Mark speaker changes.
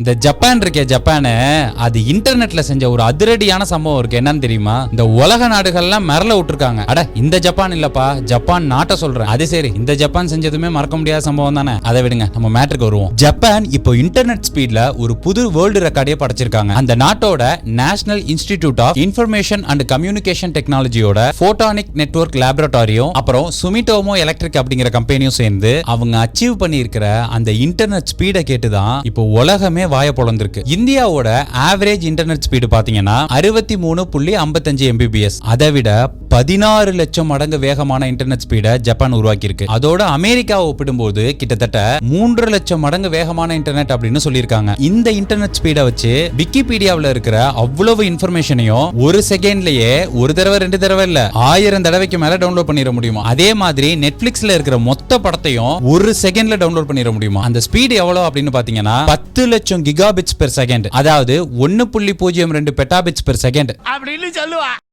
Speaker 1: இந்த ஜப்பான் இருக்கே ஜப்பானு அது இன்டர்நெட்ல செஞ்ச ஒரு அதிரடியான சம்பவம் இருக்கு. என்னன்னு தெரியுமா? இந்த உலக நாடுகள்லாம் மிரள விட்டுருக்காங்க. அட இந்த ஜப்பான் இல்லப்பா ஜப்பான் நாட்டை சொல்றேன். அது சரி இந்த ஜப்பான் செஞ்சதுமே மறக்க முடியாத சம்பவம் தானே? அதை விடுங்க நம்ம மேட்ருக்கு வருவோம். ஜப்பான் இப்போ இன்டர்நெட் ஸ்பீட்ல ஒரு புது வேர்ல்டு ரெக்கார்டே படைச்சிருக்காங்க. அந்த நாட்டோட National Institute of Information and Communication டெக்னாலஜியோட போட்டானிக் network லேபரட்டரியும் அப்புறம் சுமிட்டோமோ எலக்ட்ரிக் அப்படிங்கிற கம்பெனியும் சேர்ந்து அவங்க அச்சீவ் பண்ணியிருக்கிற அந்த இன்டர்நெட் ஸ்பீடை கேட்டு தான் இப்போ உலகமே வாய பொழந்திருக்கு. இந்தியாவோட ஆவரேஜ் இன்டர்நெட் ஸ்பீடு பாத்தீங்கன்னா அறுபத்தி மூணு புள்ளி ஐம்பத்தஞ்சு எம்பிபிஎஸ் அதை விட பதினாறு லட்சம் மடங்கு வேகமான இன்டர்நெட் ஸ்பீடை ஜப்பான் உருவாக்கியிருக்கு. அதோட அமெரிக்காவை ஒப்பிடும்போது கிட்டத்தட்ட மூன்று லட்சம் மடங்கு வேகமான இன்டர்நெட் அப்படின்னு சொல்லியிருக்காங்க. இந்த இன்டர்நெட் ஸ்பீடை வச்சு விக்கிபீடியாவில் இருக்கிற அவ்வளவு இன்ஃபர்மேஷனையும் ஒரு செகண்ட்லயே ஒரு தடவை ரெண்டு தடவை இல்ல ஆயிரம் தடவைக்கு மேல டவுன்லோட் பண்ணிட முடியுமா? அதே மாதிரி நெட்ஃபிளிக்ஸ்ல இருக்கிற மொத்த படத்தையும் ஒரு செகண்ட்ல டவுன்லோட் பண்ணிட முடியுமா? அந்த ஸ்பீடு எவ்வளவு அப்படின்னு பாத்தீங்கன்னா பத்து லட்சம் கிகாபிட்ஸ் பெர் செகண்ட். அதாவது ஒன்னு புள்ளி பூஜ்ஜியம் ரெண்டு பெட்டாபிட்ஸ் பெர் செகண்ட்.
Speaker 2: அப்படின்னு சொல்லுவா.